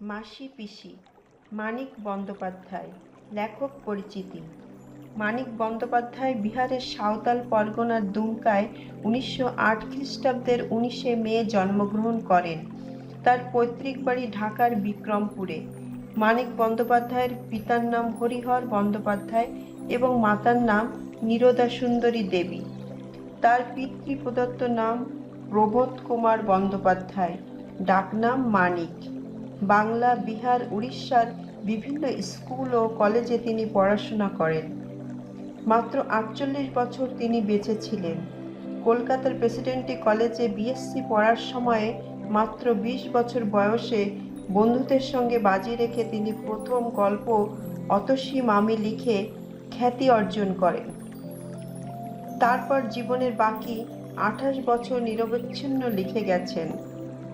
মাসি পিসি, মানিক বন্দ্যোপাধ্যায়, লেখক পরিচিতি। মানিক বন্দ্যোপাধ্যায় বিহারের সাঁওতাল পরগনার দুমকায় উনিশশো আট খ্রিস্টাব্দের উনিশে মে জন্মগ্রহণ করেন। তার পৈতৃক বাড়ি ঢাকার বিক্রমপুরে। মানিক বন্দ্যোপাধ্যায়ের পিতার নাম হরিহর বন্দ্যোপাধ্যায় এবং মাতার নাম নীরদা সুন্দরী দেবী। তার পিতৃ প্রদত্ত নাম প্রবোধ কুমার বন্দ্যোপাধ্যায়। ডাকনাম মানিক। বাংলা, বিহার, উড়িষ্যার বিভিন্ন স্কুল ও কলেজে তিনি পড়াশোনা করেন। মাত্র আটচল্লিশ বছর তিনি বেঁচে ছিলেন কলকাতার প্রেসিডেন্টি কলেজে বিএসসি পড়ার সময়ে মাত্র বিশ বছর বয়সে বন্ধুদের সঙ্গে বাজি রেখে তিনি প্রথম গল্প অতসী মামি লিখে খ্যাতি অর্জন করেন। তারপর জীবনের বাকি আঠাশ বছর নিরবচ্ছিন্ন লিখে গেছেন।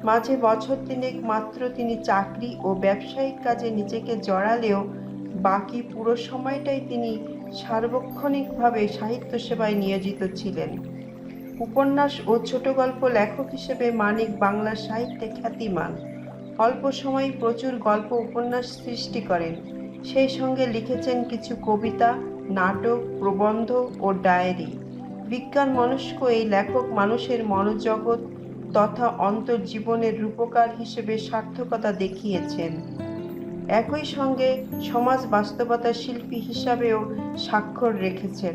মাঝে বছর তিনেক মাত্র তিনি চাকরি ও ব্যবসায়িক কাজে নিজেকে জড়ালেও বাকি পুরো সময়টাই তিনি সার্বক্ষণিকভাবে সাহিত্য সেবায় নিয়োজিত ছিলেন। উপন্যাস ও ছোট গল্প লেখক হিসেবে মানিক বাংলা সাহিত্যে খ্যাতিমান। অল্প সময়ে প্রচুর গল্প উপন্যাস সৃষ্টি করেন। সেই সঙ্গে লিখেছেন কিছু কবিতা, নাটক, প্রবন্ধ ও ডায়েরি। বিজ্ঞান মনস্ক এই লেখক মানুষের মনোজগৎ তথা অন্তর্জীবনের রূপকার হিসেবে সার্থকতা দেখিয়েছেন। একই সঙ্গে সমাজ বাস্তবতা শিল্পী হিসাবেও স্বাক্ষর রেখেছেন।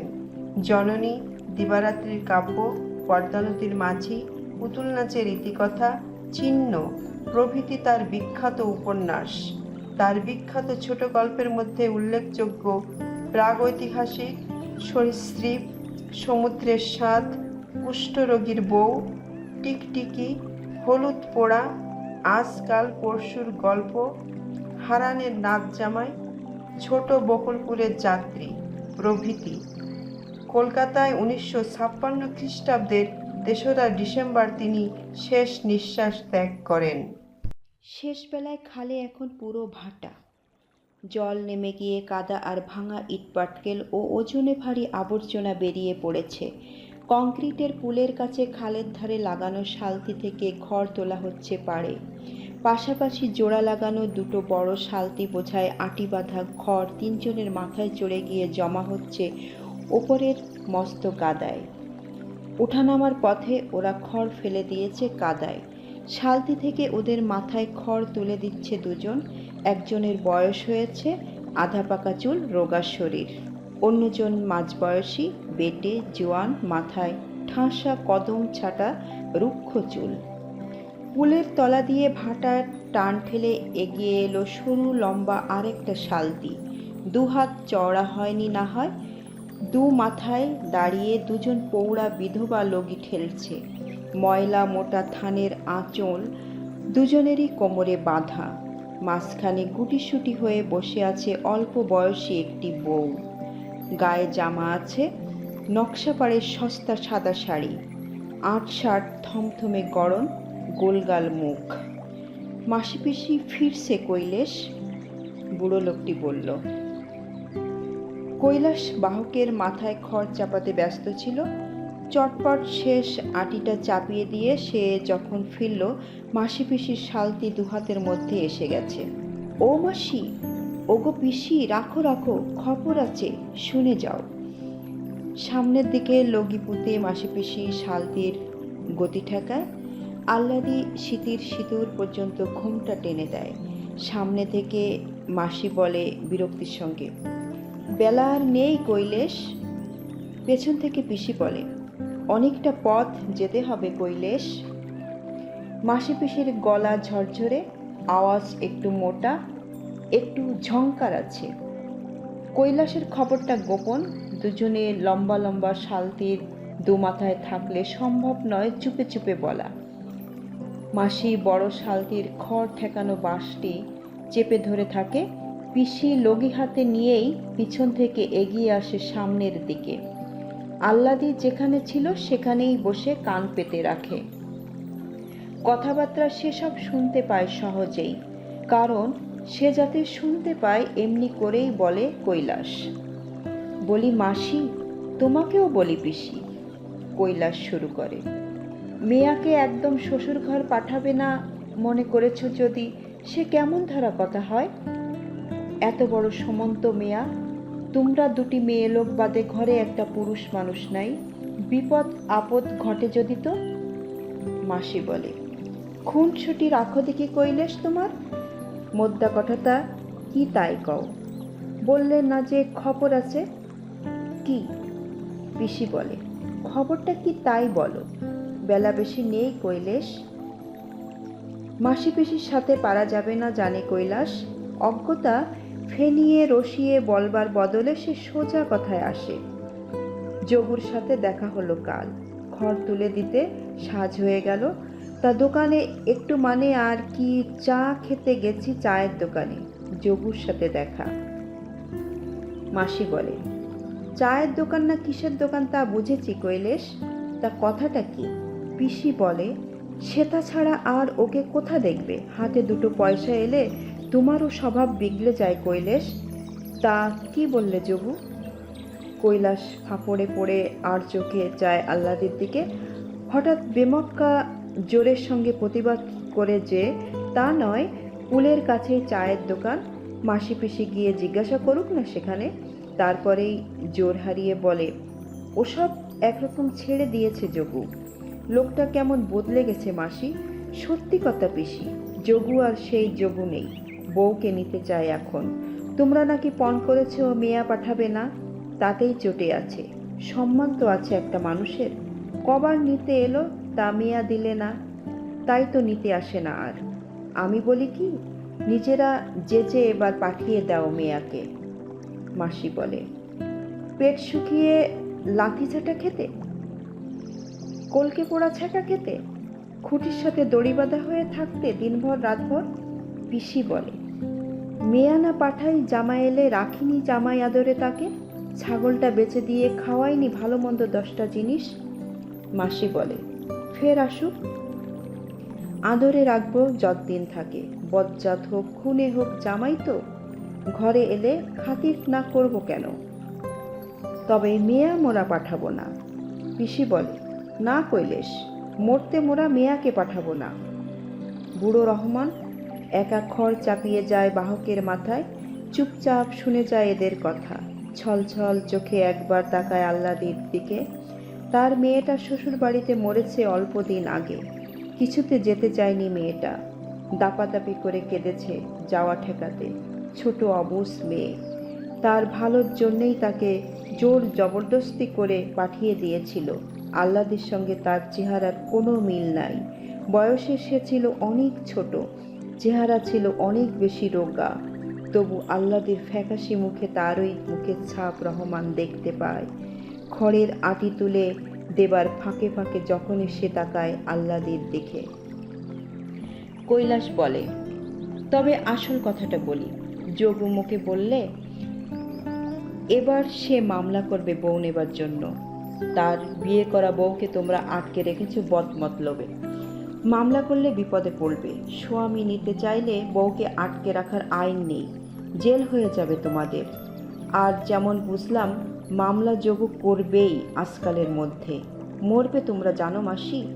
জননী, দিবারাত্রির কাব্য, পর্দানতির মাঝি, পুতুল নাচের ইতিকথা, চিহ্ন, প্রভৃতি তার বিখ্যাত উপন্যাস। তার বিখ্যাত ছোট গল্পের মধ্যে উল্লেখযোগ্য প্রাগৈতিহাসিক, সরীসৃপ, সমুদ্রের স্বাদ, কুষ্ঠরোগীর বউ টিকটিকি, হলুদ পোড়া, আজকাল পরশুর গল্প, হারানের নাচ জামাই, ছোট বকুলপুরের যাত্রী, প্রভৃতি। কলকাতায় উনিশশো ছাপ্পান্ন খ্রিস্টাব্দের তেসরা ডিসেম্বর তিনি শেষ নিঃশ্বাস ত্যাগ করেন। শেষবেলায় খালে এখন পুরো ভাটা। জল নেমে গিয়ে কাদা আর ভাঙা ইটপাটকেল ও ওজনে ভারী আবর্জনা বেরিয়ে পড়েছে। কংক্রিটের পুলের কাছে খালের ধারে লাগানো শালতি থেকে খড় তোলা হচ্ছে পাড়ে। পাশাপাশি জোড়া লাগানো দুটো বড় শালতি বোঝায় আটি বাঁধা খড় তিনজনের মাথায় চড়ে গিয়ে জমা হচ্ছে ওপরের মস্ত কাদায়। ওঠানামার পথে ওরা খড় ফেলে দিয়েছে কাদায়। শালতি থেকে ওদের মাথায় খড় তুলে দিচ্ছে দুজন। একজনের বয়স হয়েছে, আধা পাকা চুল, রোগা শরীর। অন্যজন মাঝবয়সী, বেটে, জোয়ান, মাথায় ঠাসা কদম ছাটা রুক্ষ চুল। পুলের তলা দিয়ে ভাটার টান ঠেলে এগিয়ে এলো সরু লম্বা আরেকটা শালতি। দুহাত চওড়া হয়নি না হয়, দু মাথায় দাঁড়িয়ে দুজন পৌড়া বিধবা লগি ঠেলছে। ময়লা মোটা থানের আঁচল দুজনেরই কোমরে বাঁধা। মাঝখানে গুটিসুটি হয়ে বসে আছে অল্প বয়সী একটি বউ। গায়ে জামা আছে নকশাপাড়ের সস্তা সাদা শাড়ি, আট শার্ট থমথমে গরম, গোলগাল মুখ। মাসি পিসি ফিরছে কৈলেশ, বুড়ো লোকটি বলল, কৈলাস বাহকের মাথায় খড় চাপাতে ব্যস্ত ছিল। চটপট শেষ আটিটা চাপিয়ে দিয়ে সে যখন ফিরল মাসি পিসির শালতি দুহাতের মধ্যে এসে গেছে। ও মাসি! ওগো পিসি, রাখো রাখো, খবর আছে, শুনে যাও। সামনের দিকে লগি পুঁতে মাসি পিসি শালতির গতি ঠেকায়, আহ্লাদি শীতির সিঁদুর পর্যন্ত ঘুমটা টেনে দেয়। সামনে থেকে মাসি বলে বিরক্তির সঙ্গে, বেলা আর নেই কৈলেশ? পেছন থেকে পিসি বলে, অনেকটা পথ যেতে হবে কৈলেশ। মাসি পিসির গলা ঝরঝরে, আওয়াজ একটু মোটা একটু ঝংকার আছে। কৈলাসের খবরটা গোপন, দুজনে লম্বা লম্বা শালতির দু মাথায় থাকলে সম্ভব নয় চুপে চুপে বলা। মাসি বড় শালতির খড় ঠেকানো বাঁশটি চেপে ধরে থাকে, পিসি লগি হাতে নিয়েই পিছন থেকে এগিয়ে আসে সামনের দিকে। আল্লাদি যেখানে ছিল সেখানেই বসে কান পেতে রাখে। কথাবার্তা সেসব শুনতে পায় সহজেই, কারণ সে যাতে শুনতে পায়, এমনি করেই বলে কৈলাস। বলি, মাসি, তোমাকেও বলি পিসি। কৈলাস শুরু করে, মেয়াকে একদম শ্বশুর ঘর পাঠাবে না মনে করেছ যদি? সে কেমন ধারা কথা হয়? এত বড় সমন্ত মেয়া, তোমরা দুটি মেয়ে লোক বাদে ঘরে একটা পুরুষ মানুষ নাই। বিপদ আপদ ঘটে যদি তো? মাসি বলে খুন ছুটি রাখো দেখি কইলেস তোমার। মোদ্দা কথাটা, কি তাই কও? বললে, না যে খবর আছে। কি? পিসি বলে, খবরটা কি তাই বলো? বেলা বেশি নেই কৈলেশ। মাসি পিসির সাথে পারা যাবে না জানে কৈলাস। অজ্ঞতা ফেনিয়ে রসিয়ে বলবার বদলে সে সোজা কথায় আসে। যোগুর সাথে দেখা হলো কাল। ঘর তুলে দিতে সাজ হয়ে গেল। তা দোকানে একটু মানে আর কি চা খেতে গেছি চায়ের দোকানে, যোগুর সাথে দেখা। মাসি বলে, চায়ের দোকান না কিসের দোকান তা বুঝেছি কৈলেশ, তা কথাটা কি? পিসি বলে, সেটা ছাড়া আর ওকে কোথা দেখবে? হাতে দুটো পয়সা এলে তোমারও স্বভাব বিগড়ে যায় কৈলেশ। তা কি বললে যোগু? কৈলাস ফাঁপড়ে পড়ে আর চোখে যায় আল্লাদের দিকে। হঠাৎ বেমক্কা জোরের সঙ্গে প্রতিবাদ করে যে, তা নয় পুলের কাছে চায়ের দোকান, মাসি পিসি গিয়ে জিজ্ঞাসা করুক না সেখানে, তারপরেই জোর হারিয়ে বলে, ওসব একরকম ছেড়ে দিয়েছে যোগু লোকটা কেমন বদলে গেছে মাসি? সত্যি কথা পিসি যোগু আর সেই যোগু নেই, বউকে নিতে চায় এখন। তোমরা নাকি পণ করেছ, মেয়া পাঠাবে না? তাতেই চটে আছে। সম্মান তো আছে একটা মানুষের। কবার নিতে এলো তা মেয়া দিলে না, তাই তো নিতে আসে না আর। আমি বলি কি, নিজেরা যে যে এবার পাঠিয়ে দাও মেয়াকে, মাসি বলে। পেট শুকিয়ে লাথি ছাটা খেতে? কলকে পোড়া ছাটা খেতে? খুঁটির সাথে দড়ি বাঁধা হয়ে থাকতে দিনভর রাতভর? পিসি বলে। মেয়া না পাঠাই জামাই এলে, রাখিনি জামাই আদরে তাকে? ছাগলটা বেচে দিয়ে খাওয়াইনি ভালো মন্দ দশটা জিনিস? মাসি বলে। ফের আসুক। আদরে রাখব যতদিন থাকে। বজ্জাত হোক, খুনে হোক, জামাই তো। ঘরে এলে খাতির না করব কেন? তবে মেয়া মোরা পাঠাবো না। পিসি বলে, না কৈলেশ, মরতে মোরা মেয়াকে পাঠাবো না। বুড়ো রহমান একা খড় চাপিয়ে যায় বাহকের মাথায়। চুপচাপ শুনে যায় এদের কথা। ছলছল চোখে একবার তাকায় আল্লাদির দিকে। তার মেয়েটা শ্বশুর বাড়িতে মরেছে অল্প দিন আগে। কিছুতে যেতে চায়নি মেয়েটা। দাপাদাপি করে কেঁদেছে যাওয়া ঠেকাতে। ছোট অবুস মেয়ে। তার ভালোর জন্যেই তাকে জোর জবরদস্তি করে পাঠিয়ে দিয়েছিল। আল্লাদির সঙ্গে তার চেহারার কোনো মিল নাই। বয়সে সে ছিল অনেক ছোট। চেহারা ছিল অনেক বেশি রোগা। তবু আল্লাদির ফ্যাকাশি মুখে তারই মুখের ছাপ রহমান দেখতে পায়। খড়ের আটি তুলে দেবার ফাঁকে ফাঁকে যখনই সে তাকায় আল্লাদির দিকে। কৈলাস বলে, তবে আসল কথাটা বলি। যোগু মুখে বললে, এবার সে মামলা করবে বউ নেবার জন্য। তার বিয়ে করা বউকে তোমরা আটকে রেখেছো বদমতলবে মামলা করলে বিপদে পড়বে। স্বামী নিতে চাইলে বউকে আটকে রাখার আইন নেই। জেল হয়ে যাবে তোমাদের। আর যেমন বুঝলাম মামলা যোগ করবেই আজকালের মধ্যে। মরবে তোমরা জানো মাসি,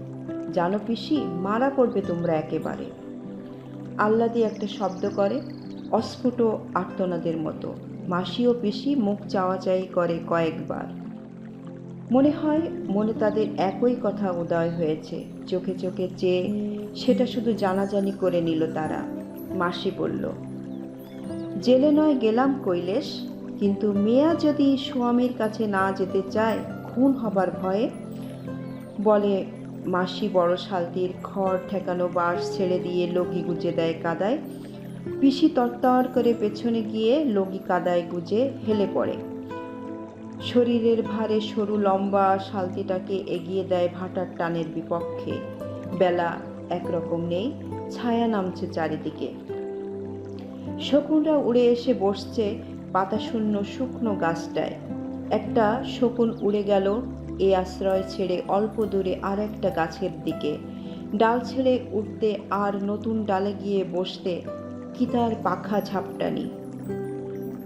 জানো পিসি, মারা পড়বে তোমরা একেবারে। আল্লাদি একটা শব্দ করে, অস্ফুট আর্তনাদের মতো। মাসি ও পিসি মুখ চাওয়াচাই করে কয়েকবার। মনে হয় মনে তাদের একই কথা উদয় হয়েছে। চোখে চোখে চেয়ে সেটা শুধু জানাজানি করে নিল তারা। মাসি বলল, জেলে নয় গেলাম কৈলেশ কিন্তু মেয়া যদি স্বামীর কাছে না যেতে চায়, খুন হবার ভয়ে বলে, মাসি বড় শালতির খড় ঠেকানো বাঁশ ছেড়ে দিয়ে লগি গুজে দেয় কাদায়। পিসি তরতর করে পেছনে গিয়ে লগি কাদায় গুজে হেলে পড়ে। শরীরের ভারে সরু লম্বা শালতিটাকে এগিয়ে দেয় ভাটার টানের বিপক্ষে। বেলা একরকম নেই, ছায়া নামছে চারিদিকে। শকুনরা উড়ে এসে বসছে পাতাশূন্য শুকনো গাছটায়। একটা শকুন উড়ে গেল এ আশ্রয় ছেড়ে অল্প দূরে আর একটা গাছের দিকে। ডাল ছেড়ে উঠতে আর নতুন ডালে গিয়ে বসতে কি তার পাখা ঝাপটানি?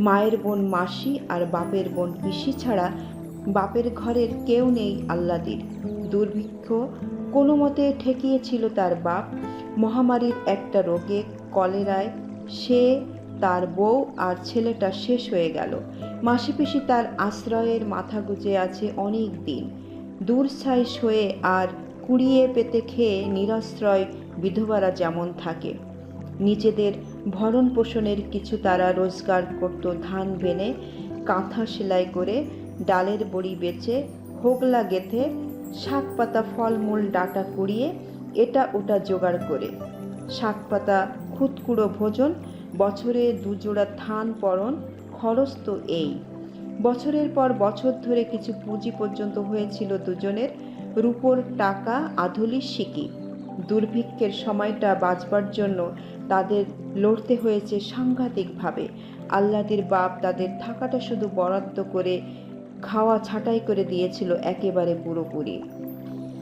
মায়ের বোন মাসি আর বাপের বোন পিসি ছাড়া বাপের ঘরের কেউ নেই আল্লাদির দুর্ভিক্ষ কোনো মতে ঠেকিয়েছিল তার বাপ। মহামারীর একটা রোগে কলেরায় সে তার বউ আর ছেলেটা শেষ হয়ে গেল। মাসি পিসি তার আশ্রয়ের মাথা গুজে আছে অনেক দিন। দূরছাই হয়ে আর কুড়িয়ে পেতে খেয়ে নিরাশ্রয় বিধবারা যেমন থাকে। নিজেদের ভরণ পোষণের কিছু তারা রোজগার করত ধান বেনে, কাঁথা সেলাই করে, ডালের বড়ি বেচে, হোগলা গেথে শাক পাতা ফলমূল, ডাটা কুড়িয়ে, এটা ওটা জোগাড় করে। শাক পাতা খুদকুড়ো ভোজন বছরে দুজোড়া ধান পরন, খরচ তো এই। বছরের পর বছর ধরে কিছু পুঁজি পর্যন্ত হয়েছিল দুজনের, রূপোর টাকা আধুলি সিকি। দুর্ভিক্ষের সময়টা বাঁচবার জন্য তাদের লড়তে হয়েছে সাংঘাতিকভাবে। আল্লাদির বাপ তাদের থাকাটা শুধু বরাদ্দ করে খাওয়া ছাঁটাই করে দিয়েছিল একেবারে পুরোপুরি।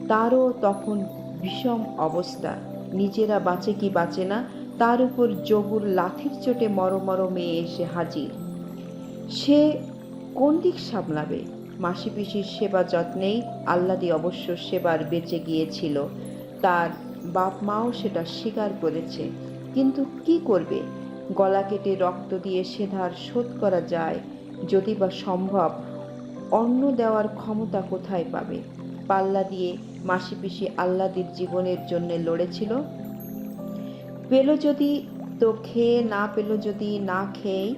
তারও তখন বিষম অবস্থা। নিজেরা বাঁচে কি বাঁচে না তার উপর জবুর লাথির চোটে মরো মরো মেয়ে এসে হাজির। সে কোন দিক সামলাবে? মাসি পিসির সেবা যত্নেই আল্লাদি অবশ্য সেবার বেঁচে গিয়েছিল। তার বাপ মাও সেটা স্বীকার করেছে। কিন্তু কি করবে? গলা কেটে রক্ত দিয়ে সে ধার শোধ করা যায়, যদি বা সম্ভব, অন্ন দেওয়ার ক্ষমতা কোথায় পাবে? পাল্লা দিয়ে মাসি পিসি আল্লাদির জীবনের জন্য লড়েছিল? পেল যদি, তো খেয়ে না পেল যদি না খেয়েই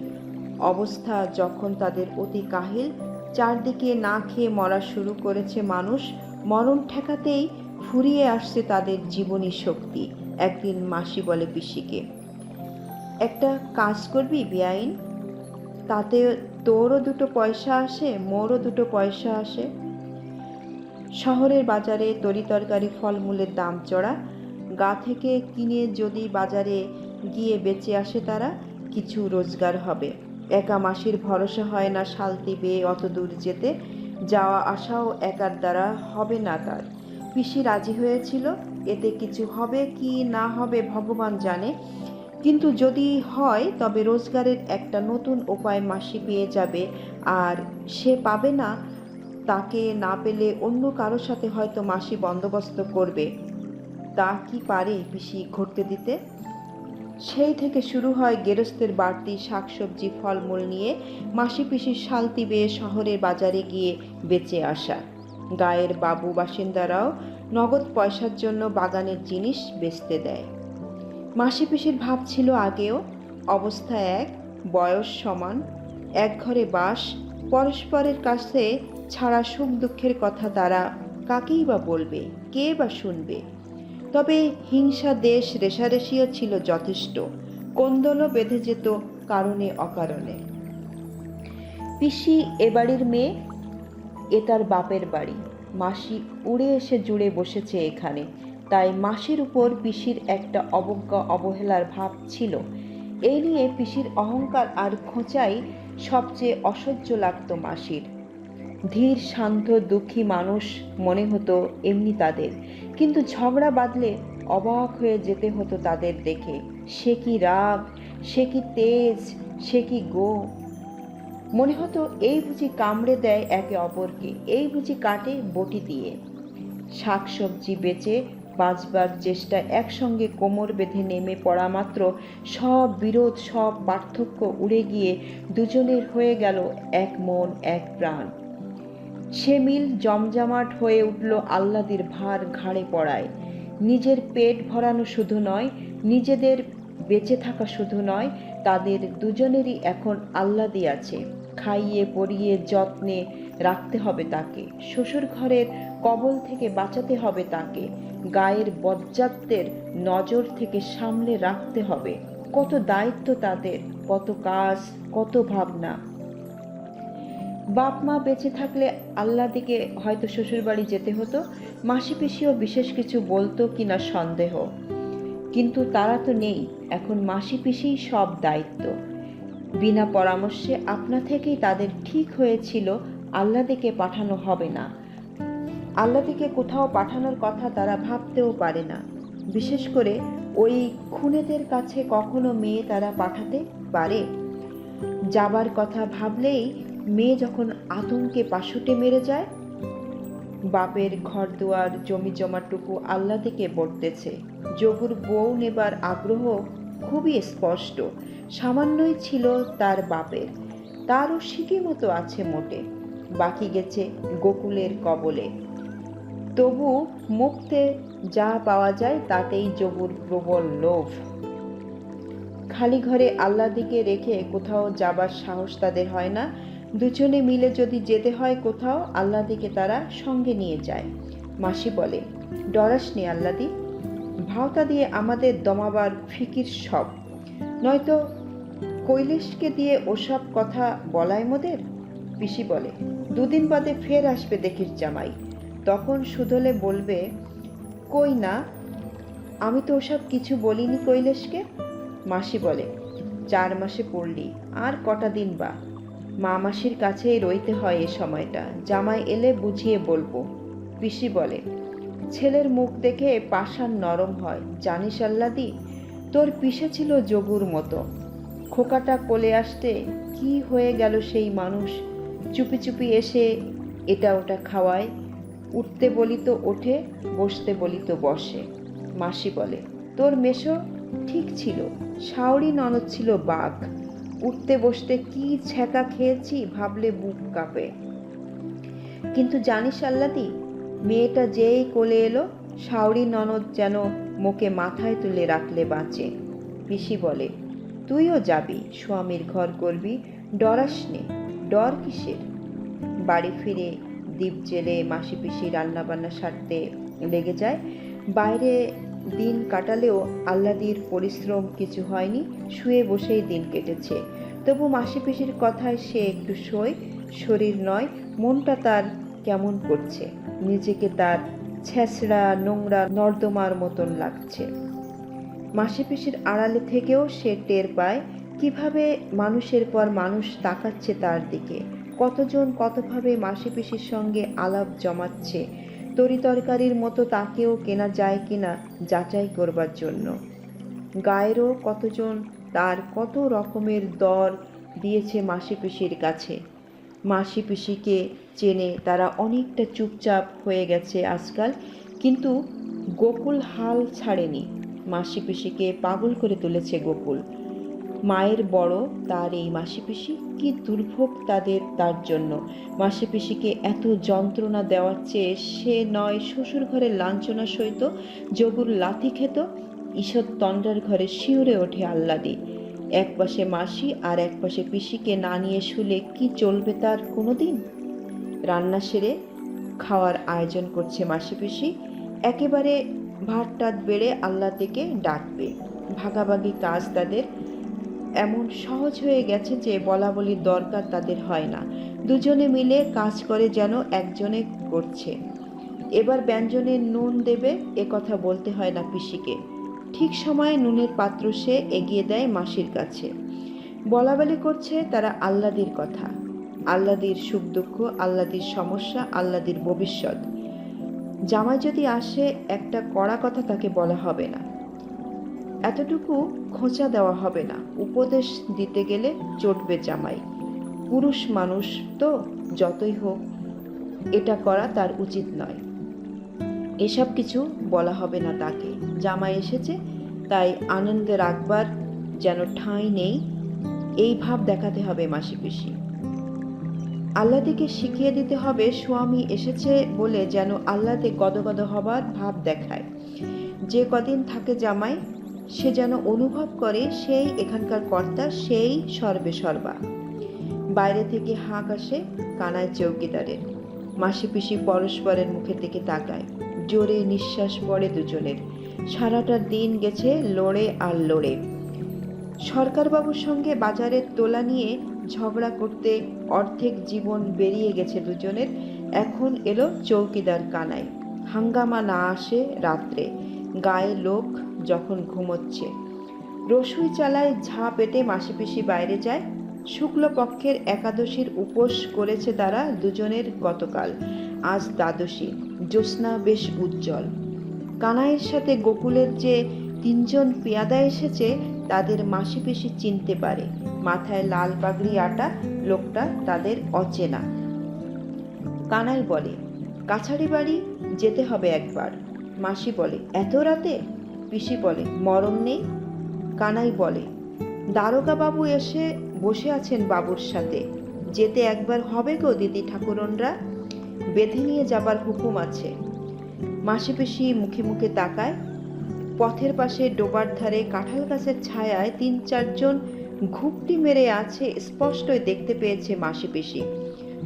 অবস্থা যখন তাদের অতি কাহিল। চারদিকে না খেয়ে মরা শুরু করেছে মানুষ, মরণ ঠেকাতেই ফুরিয়ে আসছে তাদের জীবনী শক্তি, একদিন মাসি বলে পিসিকে। একটা কাজ করবি বেআইন? তাতে তোরও দুটো পয়সা আসে, মোরও দুটো পয়সা আসে। শহরের বাজারে তরিতরকারি ফলমূলের দাম চড়া গা থেকে কিনে যদি বাজারে গিয়ে বেঁচে আসে তারা, কিছু রোজগার হবে। একা মাসির ভরসা হয় না শালতি বেয়ে অত দূর যেতে। যাওয়া আসাও একার দ্বারা হবে না তার। পিসি রাজি হয়েছিল, এতে কিছু হবে কি না হবে ভগবান জানে। কিন্তু যদি হয়, তবে রোজগারের একটা নতুন উপায় মাসি পেয়ে যাবে। আর সে পাবে না, তাকে না পেলে অন্য কারোর সাথে হয়তো মাসি বন্দোবস্ত করবে। তা কি পারে পিসি ঘটতে দিতে? সেই থেকে শুরু হয় গেরস্তের বাড়তি শাকসবজি, ফলমূল নিয়ে মাসি পিসির শালতি বেয়ে শহরের বাজারে গিয়ে বেঁচে আসা। গায়ের বাবু বাসিন্দারাও নগদ পয়সার জন্য বাগানের জিনিস বেচতে দেয়। মাসি পিসির ভাব ছিল আগেও অবস্থা এক, বয়স সমান, এক ঘরে বাস, পরস্পরের কাছে ছাড়া সুখ দুঃখের কথা তারা কাকেই বা বলবে, কে বা শুনবে? তবে হিংসা দেশ রেশারেশিও ছিল যথেষ্ট। কোন্দলও বেঁধে যেত কারণে অকারণে। পিসি এ বাড়ির মেয়ে? এ তার বাপের বাড়ি। মাসি উড়ে এসে জুড়ে বসেছে এখানে। তাই মাসির উপর পিসির একটা অবজ্ঞা অবহেলার ভাব ছিল। এই নিয়ে পিসির অহংকার আর খোঁচাই সবচেয়ে অসহ্য লাগতো মাসির। ধীর, শান্ত, দুঃখী মানুষ মনে হতো এমনি তাদের। কিন্তু ঝগড়া বাঁধলে অবাক হয়ে যেতে হতো তাদের দেখে। সে কি রাগ? সে কি তেজ? সে কি গো? মনে হতো এই বুঝি কামড়ে দেয় একে অপরকে, এই বুঝি কাটে বটি দিয়ে। শাকসবজি বেচে বাঁচবার চেষ্টা একসঙ্গে কোমর বেঁধে নেমে পড়া মাত্র সব বিরোধ, সব পার্থক্য উড়ে গিয়ে দুজনের হয়ে গেল এক মন, এক প্রাণ। সে মিল জমজমাট হয়ে উঠল আল্লাদির ভার ঘাড়ে পড়ায়। নিজের পেট ভরানো শুধু নয়, নিজেদের বেঁচে থাকা শুধু নয়, তাদের দুজনেরই এখন আল্লাদি আছে। খাইয়ে, পরিয়ে, যত্নে রাখতে হবে তাকে। শ্বশুর ঘরের কবল থেকে বাঁচাতে হবে তাকে। গায়ের বজ্জাতের নজর থেকে সামলে রাখতে হবে। কত দায়িত্ব তাদের, কত কাজ, কত ভাবনা। বাপ মা বেঁচে থাকলে আল্লাহ দিকে হয়তো শ্বশুরবাড়ি যেতে হতো, মাসি পিসিও বিশেষ কিছু বলতো কিনা সন্দেহ। কিন্তু তারা তো নেই, এখন মাসি পিসিই সব দায়িত্ব। বিনা পরামর্শে আপনা থেকেই তাদের ঠিক হয়েছিল আল্লাহ দিকে পাঠানো হবে না। আল্লাহ দিকে কোথাও পাঠানোর কথা তারা ভাবতেও পারে না। বিশেষ করে ওই খুনেদের কাছে কখনো মেয়ে তারা পাঠাতে পারে? যাবার কথা ভাবলেই মেয়ে যখন আতঙ্কে পাশুটে মেরে যায়, বাপের ঘর দুয়ার জমি জমাটুকু আল্লাহ থেকে বর্তেছে। যোগুর বউ নেবার আগ্রহ খুবই স্পষ্ট, সামান্যই ছিল তার বাপের। তারও সিকি মতো আছে মোটে, বাকি গেছে গোকুলের কবলে। তবু মুক্তে যা পাওয়া যায় তাতেই জবুর প্রবল লোভ। খালি ঘরে আল্লাদিকে রেখে কোথাও যাবার সাহস তাদের হয় না দুজনে মিলে যদি যেতে হয় কোথাও আল্লাদিকে তারা সঙ্গে নিয়ে যায়। মাসি বলে, ডরাস নি আল্লাদি ভাওতা দিয়ে আমাদের দমাবার ফিকির সব। নয়তো কৈলেশকে দিয়ে ওসব কথা বলায় মোদের? পিসি বলে, দুদিন বাদে ফের আসবে দেখিস জামাই। তখন সুদলে বলবে, কই না, আমি তো ওসব কিছু বলিনি কৈলেশকে? মাসি বলে, চার মাসে পড়লি, আর কটা দিন বা? মা মাসির কাছেই রইতে হয় এ সময়টা। জামাই এলে বুঝিয়ে বলব। পিসি বলে, ছেলের মুখ দেখে পাষাণ নরম হয়। জানিস আল্লাদি, তোর পিসে ছিল যোগুর মতো। খোকাটা কোলে আসতে কি হয়ে গেল সেই মানুষ? চুপি চুপি এসে এটা ওটা খাওয়ায়। উঠতে বলি তো ওঠে, বসতে বলি তো বসে। মাসি বলে, তোর মেশো ঠিক ছিল। শাওরি ননদ ছিল বাঘ। উঠতে বসতে কি ছ্যাঁকা খেয়েছি ভাবলে বুক কাঁপে। কিন্তু জানিস আল্লাদি মেয়েটা যেই কোলে এলো, শাওরি ননদ যেন মোকে মাথায় তুলে রাখলে বাঁচে। পিসি বলে, তুইও যাবি, স্বামীর ঘর করবি ডরাস নে ডর কিসের? বাড়ি ফিরে দ্বীপ জেলে মাসি পিসি রান্নাবান্না সারতে লেগে যায়। বাইরে দিন কাটালেও আল্লাদির পরিশ্রম কিছু হয়নি, শুয়ে বসেই দিন কেটেছে। তবু মাসি পিসির কথায় সে একটু শোয় শরীর নয়, মনটা তার কেমন করছে। নিজেকে তার ছেঁচড়া, নোংরা নর্দমার মতন লাগছে। মাসি পিসির আড়ালে থেকেও সে টের পায়, কীভাবে মানুষের পর মানুষ তাকাচ্ছে তার দিকে। কতজন কতভাবে মাসি পিসির সঙ্গে আলাপ জমাচ্ছে তরি তরকারির মতো তাকেও কেনা যায় কিনা যাচাই করবার জন্য। গায়েরও কতজন তার কত রকমের দর দিয়েছে মাসি পিসির কাছে। মাসি পিসিকে চেনে তারা অনেকটা চুপচাপ হয়ে গেছে আজকাল, কিন্তু গোকুল হাল ছাড়েনি। মাসি পিসিকে পাগল করে তুলেছে গোকুল। মায়ের বড় তার এই মাসি পিসি কি দুর্ভোগ তাদের তার জন্য। মাসি পিসিকে এত যন্ত্রণা দেওয়ার চেয়ে সে নয় শ্বশুর ঘরে লাঞ্ছনা সইত জবুর লাথি খেত, ঈষৎ তন্ডার ঘরে শিউরে ওঠে আহ্লাদি। এক পাশে মাসি আর এক পাশে পিসিকে না নিয়ে শুলে কি চলবে তার কোনো দিন রান্না সেরে খাওয়ার আয়োজন করছে মাসি পিসি একেবারে ভাত টাত বেড়ে আল্লাহ থেকে ডাকবে। ভাগাভাগি কাজ তাদের এমন সহজ হয়ে গেছে যে বলা বলির দরকার তাদের হয় না। দুজনে মিলে কাজ করে যেন একজনে করছে। এবার ব্যঞ্জনে নুন দেবে, এ কথা বলতে হয় না পিসিকে। ঠিক সময়ে নুনের পাত্র সে এগিয়ে দেয় মাসির কাছে। বলাবলি করছে তারা আল্লাদির কথা। আল্লাদির সুখ দুঃখ, আল্লাদির সমস্যা, আল্লাদির ভবিষ্যৎ। জামাই যদি আসে, একটা কড়া কথা তাকে বলা হবে না। এতটুকু খোঁচা দেওয়া হবে না। উপদেশ দিতে গেলে চটবে জামাই। পুরুষ মানুষ তো যতই হোক, এটা করা তার উচিত নয়। এসব কিছু বলা হবে না তাকে। জামাই এসেছে, তাই আনন্দে রাখবার যেন ঠাঁই নেই, এই ভাব দেখাতে হবে মাসি পিসি। আল্লাদিকে শিখিয়ে দিতে হবে, স্বামী এসেছে বলে যেন আল্লাদে গদগদ হবার ভাব দেখায়। যে কদিন থাকে জামাই সে যেন অনুভব করে সেই এখানকার কর্তা সেই সর্বে সর্বা। বাইরে থেকে হাঁক আসে কানায় চৌকিদারের। মাসি পিসি পরস্পরের মুখের দিকে তাকায়। জোরে নিঃশ্বাস পড়ে দুজনের। সারাটা দিন গেছে লড়ে আর লড়ে। সরকারবাবুর সঙ্গে বাজারের তোলা নিয়ে ঝগড়া করতে অর্ধেক জীবন বেরিয়ে গেছে দুজনের। এখন এলো চৌকিদার কানায়। হাঙ্গামা না আসে রাত্রে। গায়ে লোক যখন ঘুমোচ্ছে। রসুই চালায় ঝাঁ পেটে মাসি পিসি বাইরে যায়। শুক্লপক্ষের একাদশীর উপোস করেছে তারা দুজনের গতকাল। আজ দ্বাদশী, জ্যোৎস্না বেশ উজ্জ্বল। কানাইয়ের সাথে গোকুলের যে তিনজন পেয়াদা এসেছে, তাদের মাসি পিসি চিনতে পারে। মাথায় লাল পাগড়ি আটা, লোকটা তাদের অচেনা। কানাই বলে কাছারি বাড়ি যেতে হবে একবার। মাসি বলে, এত রাতে? পিসি বলে মরম নেই? কানাই বলে দারোগা বাবু এসে বসে আছেন বাবুর সাথে। যেতে একবার হবে গো দিদি ঠাকুরনরা। বেঁধে নিয়ে যাবার হুকুম আছে। মাসি পিসি মুখে মুখে তাকায়। পথের পাশে ডোবার ধারে কাঁঠাল গাছের ছায়ায় তিন চারজন ঘুপটি মেরে আছে স্পষ্টই দেখতে পেয়েছে মাসি পিসি।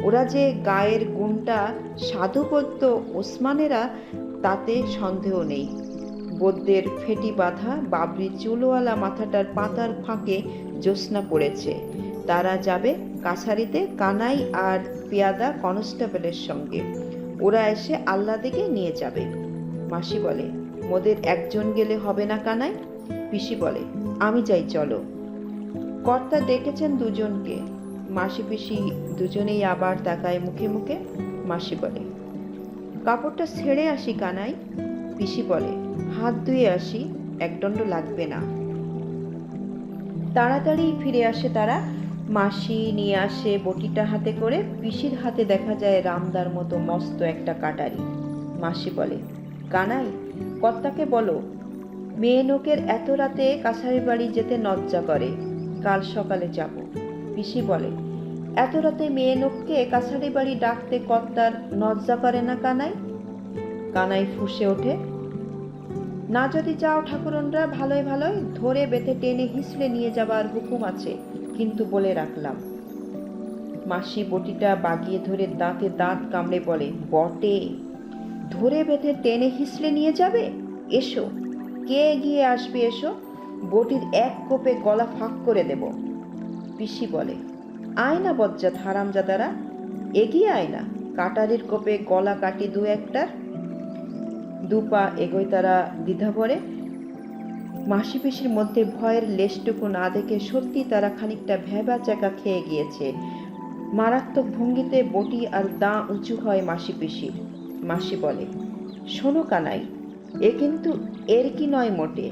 ওরা যে গায়ের গুণটা সাধু করত ওসমানেরা, তাতে সন্দেহ নেই। বদ্যের ফেটি বাঁধা বাবরি চুলওয়ালা মাথাটার পাতার ফাঁকে জ্যোৎস্না পড়েছে। তারা যাবে কাছারিতে কানাই আর পেয়াদা কনস্টেবলের সঙ্গে। ওরা এসে আল্লাদিকে নিয়ে যাবে। মাসি বলে, মোদের একজন গেলে হবে না কানাই? পিসি বলে, আমি যাই, চলো। কর্তা ডেকেছেন দুজনকে। মাসি পিসি দুজনেই আবার তাকায় মুখে মুখে। মাসি বলে, কাপড়টা ছেড়ে আসি কানাই। পিসি বলে, হাত ধুয়ে আসি, একদণ্ড লাগবে না। তাড়াতাড়ি ফিরে আসে তারা। মাসি নিয়ে আসে বটিটা হাতে করে। পিসির হাতে দেখা যায় রামদার মতো মস্ত একটা কাটারি। মাসি বলে, কানাই, কর্তাকে বলো, মেয়ে নোকের এত রাতে কাছারি বাড়ি যেতে নজ্জা করে, কাল সকালে যাব। পিসি বলে, এত রাতে মেয়ে নোককে কাছারি বাড়ি ডাকতে কর্তার নজ্জা করে না কানাই? কানাই ফুসে ওঠে। না যদি যাও ঠাকুরনরা ভালোই ভালোই ধরে বেঁধে টেনে হিসড়ে নিয়ে যাবার হুকুম আছে, কিন্তু বলে রাখলাম। মাসি বটিটা বাগিয়ে ধরে দাঁতে দাঁত কামড়ে বলে, বটে, ধরে বেঁধে টেনে হিসড়ে নিয়ে যাবে? এসো, কে এগিয়ে আসবে এসো, বটির এক কোপে গলা ফাঁক করে দেব। পিসি বলে, আয় না বজ্জাত হারামজাদারা, এগিয়ে আয় না, কাটারির কোপে গলা কাটি দু একটার দুপা এগোয় তারা দ্বিধা ভরে। মাসি পিসির মধ্যে ভয়ের লেশটুকু না দেখে সত্যি তারা খানিকটা ভেবা চাকা খেয়ে গিয়েছে। মারাত্মক ভঙ্গিতে বটি আর দা উঁচু হয় মাসি পিসির মাসি বলে, শোনো কানাই, এ কিন্তু এর কি নয় মোটে।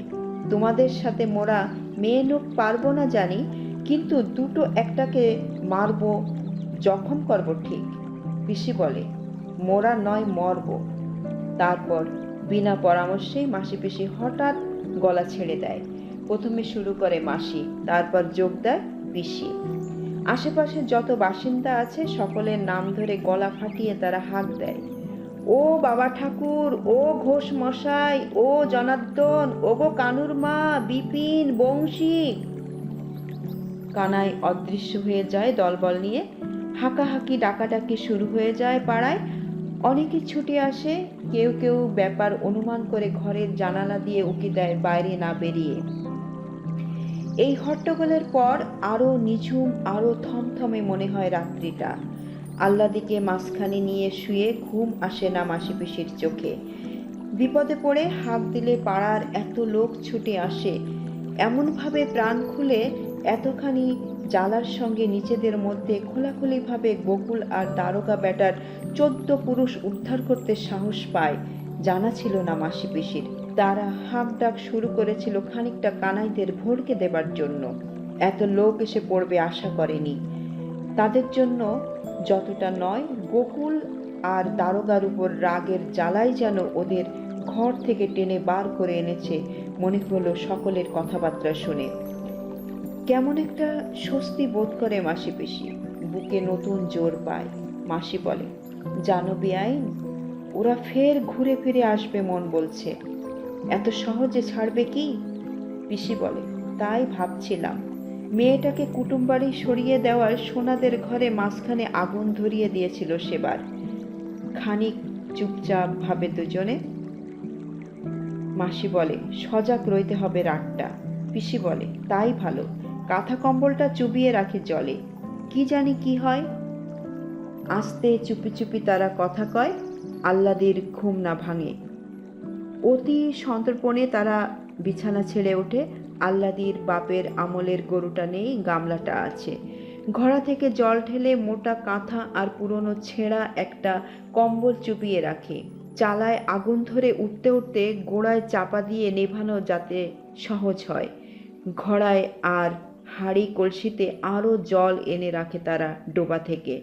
তোমাদের সাথে মোরা মেয়ে নোক পারব না জানি, কিন্তু দুটো একটাকে মারবো, জখম করব ঠিক। পিসি বলে, মোরা নয় মরব। তারপর বিনা পরামর্শেই মাসি পিসি হঠাৎ গলা ছেড়ে দেয়। প্রথমে শুরু করে মাসি, তারপর যোগ দেয় পিসি। আশেপাশে যত বাসিন্দা আছে, সকলের নাম ধরে গলা ফাটিয়ে তারা হাঁক দেয়। ও বাবা ঠাকুর, ও ঘোষ মশাই, ও জনার্দন ও গো কানুর মা, বিপিন বংশী কানাই অদৃশ্য হয়ে যায় দলবল নিয়ে। হাঁকাহাঁকি, ডাকাডাকি শুরু হয়ে যায় পাড়ায়। অনেকে ছুটে আসে, কেউ কেউ ব্যাপার অনুমান করে ঘরের জানালা দিয়ে উকি দেয় বাইরে না বেরিয়ে। এই হট্টগোলের পর আরও নিঝুম আরও থমথমে মনে হয় রাত্রিটা। আল্লাদিকে মাঝখানে নিয়ে শুয়ে ঘুম আসে না মাসি পিসির চোখে। বিপদে পড়ে হাঁক দিলে পাড়ার এত লোক ছুটে আসে। এমনভাবে প্রাণ খুলে এতখানি জ্বালার সঙ্গে নিজেদের মধ্যে খোলাখুলিভাবে গোকুল আর দারোগা ব্যাটার চোদ্দ পুরুষ উদ্ধার করতে সাহস পায়। জানা ছিল না মাসি পিসির। তারা হাঁক ডাক শুরু করেছিল খানিকটা কানাইদের ভড়কে দেবার জন্য। এত লোক এসে পড়বে আশা করেনি। তাদের জন্য যতটা নয় গোকুল আর দারোগার উপর রাগের জ্বালাই যেন ওদের ঘর থেকে টেনে বার করে এনেছে, মনে হলো সকলের কথাবার্তা শুনে। কেমন একটা স্বস্তি বোধ করে মাসি পিসি। বুকে নতুন জোর পায়। মাসি বলে জানো বেআইন ওরা ফের ঘুরে ফিরে আসবে মন বলছে। এত সহজে ছাড়বে কি? পিসি বলে, তাই ভাবছিলাম। মেয়েটাকে কুটুম বাড়ি সরিয়ে দেওয়ার সোনাদের ঘরে মাঝখানে আগুন ধরিয়ে দিয়েছিল সেবার। খানিক চুপচাপ ভাবে দুজনে। মাসি বলে, সজাগ রইতে হবে রাতটা পিসি বলে, তাই ভালো। কাঁথা কম্বলটা চুবিয়ে রাখে জলে। কি জানি কি হয়? আস্তে চুপি চুপি তারা কথা কয় আল্লাদের ঘুম না ভাঙে। অতি সন্তর্পণে তারা বিছানা ছেড়ে ওঠে। আল্লাদির বাপের আমলের গরুটা নেই, গামলাটা আছে। ঘোড়া থেকে জল ঢেলে মোটা কাঁথা আর পুরনো ছেঁড়া একটা কম্বল চুপিয়ে রাখে। চালায় আগুন ধরে উঠতে উঠতে গোড়ায় চাপা দিয়ে নেভানো যাতে সহজ হয়। ঘোড়ায় আর হাঁড়ি কলসিতে আরও জল এনে রাখে তারা ডোবা থেকে।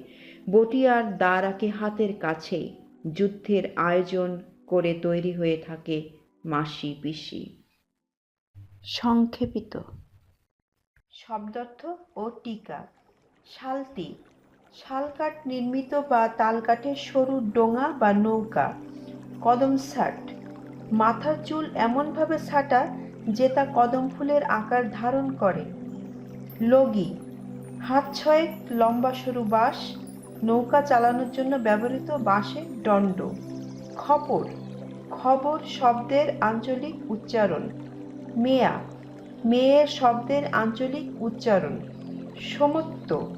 বটি আর দা রাখে হাতের কাছেই যুদ্ধের আয়োজন করে তৈরি হয়ে থাকে মাসি পিসি। সংক্ষেপিত। শব্দার্থ ও টিকা। শালতি। শালকাঠ নির্মিত বা তালকাঠের সরু ডোঙা বা নৌকা। কদম ছাট মাথার চুল এমনভাবে ছাটা যে তা কদম ফুলের আকার ধারণ করে। লগি। হাত ছয়েক লম্বা সরু বাঁশ, নৌকা চালানোর জন্য ব্যবহৃত বাঁশের দণ্ড। খপর খবর শব্দের আঞ্চলিক উচ্চারণ। মেয়া, মেয়ের শব্দের আঞ্চলিক উচ্চারণ। সমত্ব,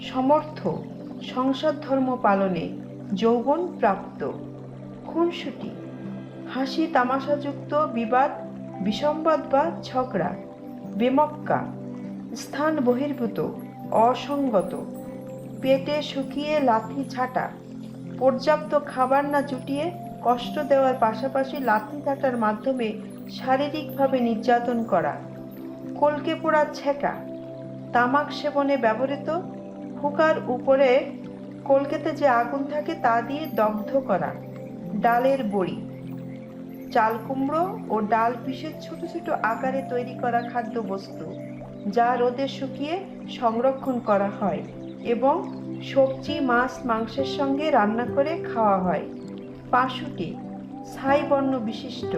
সমর্থ সংসার ধর্ম পালনে যৌবন প্রাপ্ত। খুনসুটি, হাসি তামাশাযুক্ত বিবাদ, বিসম্বাদ বা ঝগড়া। বেমক্কা স্থান বহির্ভূত অসঙ্গত, পেটে শুকিয়ে লাথি ছাটা, পর্যাপ্ত খাবার না জুটিয়ে কষ্ট দেওয়ার পাশাপাশি লাথি ছাটার মাধ্যমে শারীরিকভাবে নির্যাতন করা কলকে পোড়া ছেঁকা, তামাক সেবনে ব্যবহৃত, হুকার উপরে কলকেতে যে আগুন থাকে তা দিয়ে দগ্ধ করা, ডালের বড়ি, চাল কুমড়ো ও ডাল পিষে ছোট ছোট আকারে তৈরি করা খাদ্যবস্তু। যা রোদে শুকিয়ে সংরক্ষণ করা হয় এবং সবজি, মাছ, মাংসের সঙ্গে রান্না করে খাওয়া হয়। পাশুটি ছাই বর্ণ বিশিষ্ট,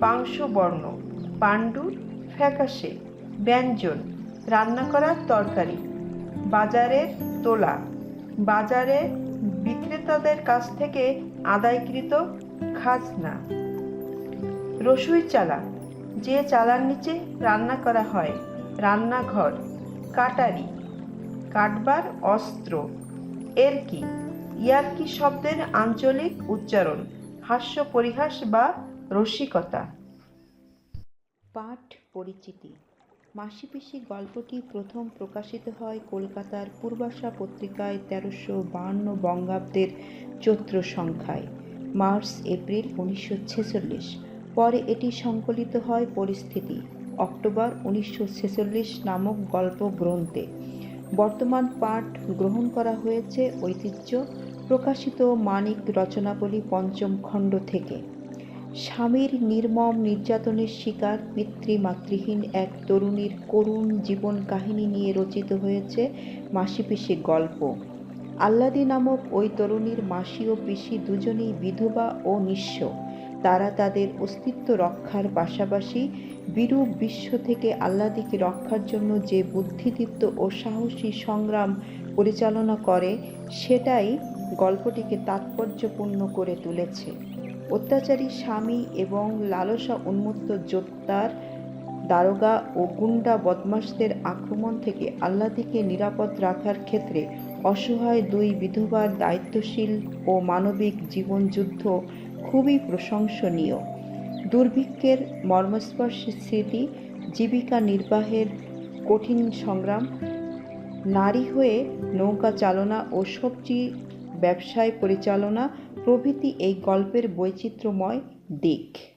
পাংশ বর্ণ, পাণ্ডু, ফ্যাকাশে, ব্যঞ্জন, রান্না করার তরকারি, বাজারের তোলা, বাজারে বিক্রেতাদের কাছ থেকে আদায়কৃত খাজনা। রসুই চালা, যে চালার নিচে রান্না করা হয় রান্নাঘর, কাটারি, কাটবার অস্ত্র এর কি ইয়ার্কি শব্দের আঞ্চলিক উচ্চারণ, হাস্য পরিহাস বা রসিকতা। পাঠ পরিচিতি। মাসি পিসি গল্পটি প্রথম প্রকাশিত হয় কলকাতার পূর্বাশা পত্রিকায় তেরোশো বাহান্ন বঙ্গাব্দের চৈত্র সংখ্যায়, মার্চ, এপ্রিল উনিশশো ছেচল্লিশ। পরে এটি সংকলিত হয় পরিস্থিতি। অক্টোবর উনিশশো ছেচল্লিশ নামক গল্প গ্রন্থে বর্তমান পাঠ গ্রহণ করা হয়েছে ঐতিহ্য প্রকাশিত মানিক রচনাবলী পঞ্চম খণ্ড থেকে। স্বামীর নির্মম নির্যাতনের শিকার পিতৃমাতৃহীন এক তরুণীর করুণ জীবন কাহিনী নিয়ে রচিত হয়েছে মাসি পিসি গল্প। আল্লাদি নামক ওই তরুণীর মাসি ও পিসি দুজনেই বিধবা ও নিঃস্ব। তারা তাদের অস্তিত্ব রক্ষার পাশাপাশি বিরূপ বিশ্ব থেকে আল্লাদিকে রক্ষার জন্য যে বুদ্ধিদীপ্ত ও সাহসী সংগ্রাম পরিচালনা করে, সেটাই গল্পটিকে তাৎপর্যপূর্ণ করে তুলেছে। অত্যাচারী স্বামী এবং লালসা উন্মুক্ত যোদ্ধার দারোগা ও গুন্ডা বদমাশদের আক্রমণ থেকে আল্লাদিকে নিরাপদ রাখার ক্ষেত্রে অসহায় দুই বিধবার দায়িত্বশীল ও মানবিক জীবনযুদ্ধ খুবই প্রশংসনীয়। দুর্ভিক্ষের মর্মস্পর্শী স্মৃতি, জীবিকা নির্বাহের কঠিন সংগ্রাম, নারী হয়ে নৌকা চালনা ও সবজি ব্যবসায় পরিচালনা প্রভৃতি এই গল্পের বৈচিত্র্যময় দিক।